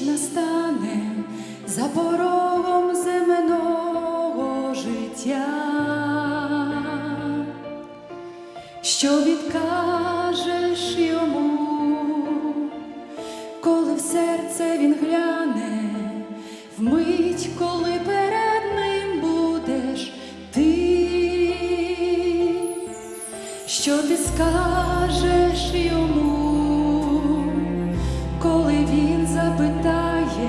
ніч настане за порогом земного життя, що відкажеш йому, коли в серце він гляне, вмить, коли перед ним будеш ти, що ти скажеш йому запитає,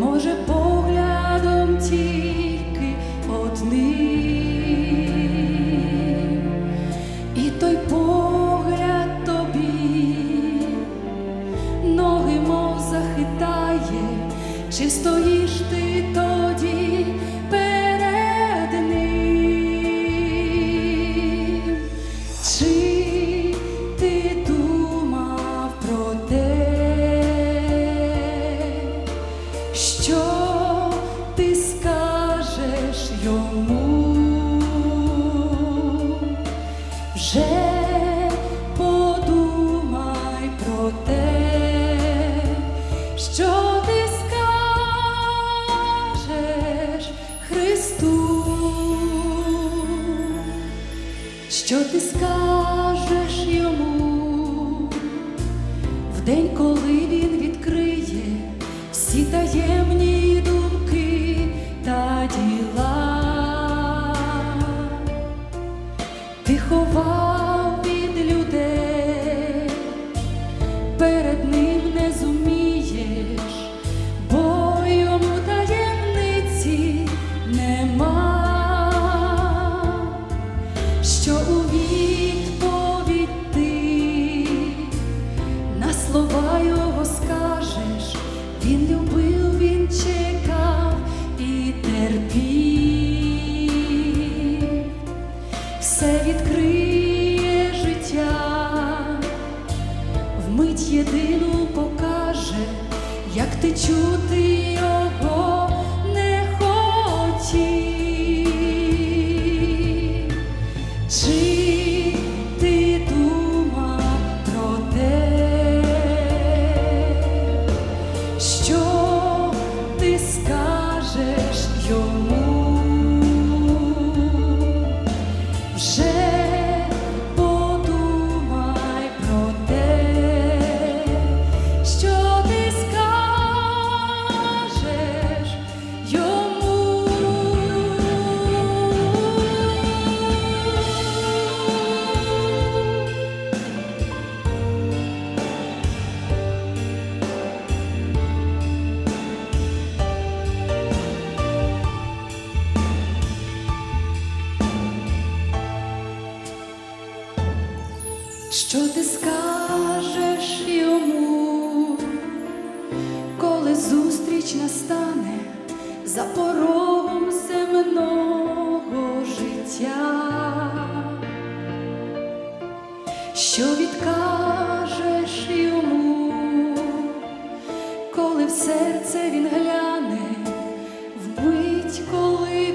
може поглядом тільки одним, і той погляд тобі ноги мов захитає, чи стоїш ти тоді перед ним, чи ти думав ти скажеш йому? Вже подумай про те, що ти скажеш Христу, що ти скажеш йому в день, коли він відкриє всі таємні що у відповідь ти на слова його скажеш, він любив, він чекав і терпів. Все відкриє життя, вмить єдину покаже, як ти чути Що ти скажеш йому, коли зустріч настане за порогом земного життя? Що відкажеш йому, коли в серце він гляне, вмить, коли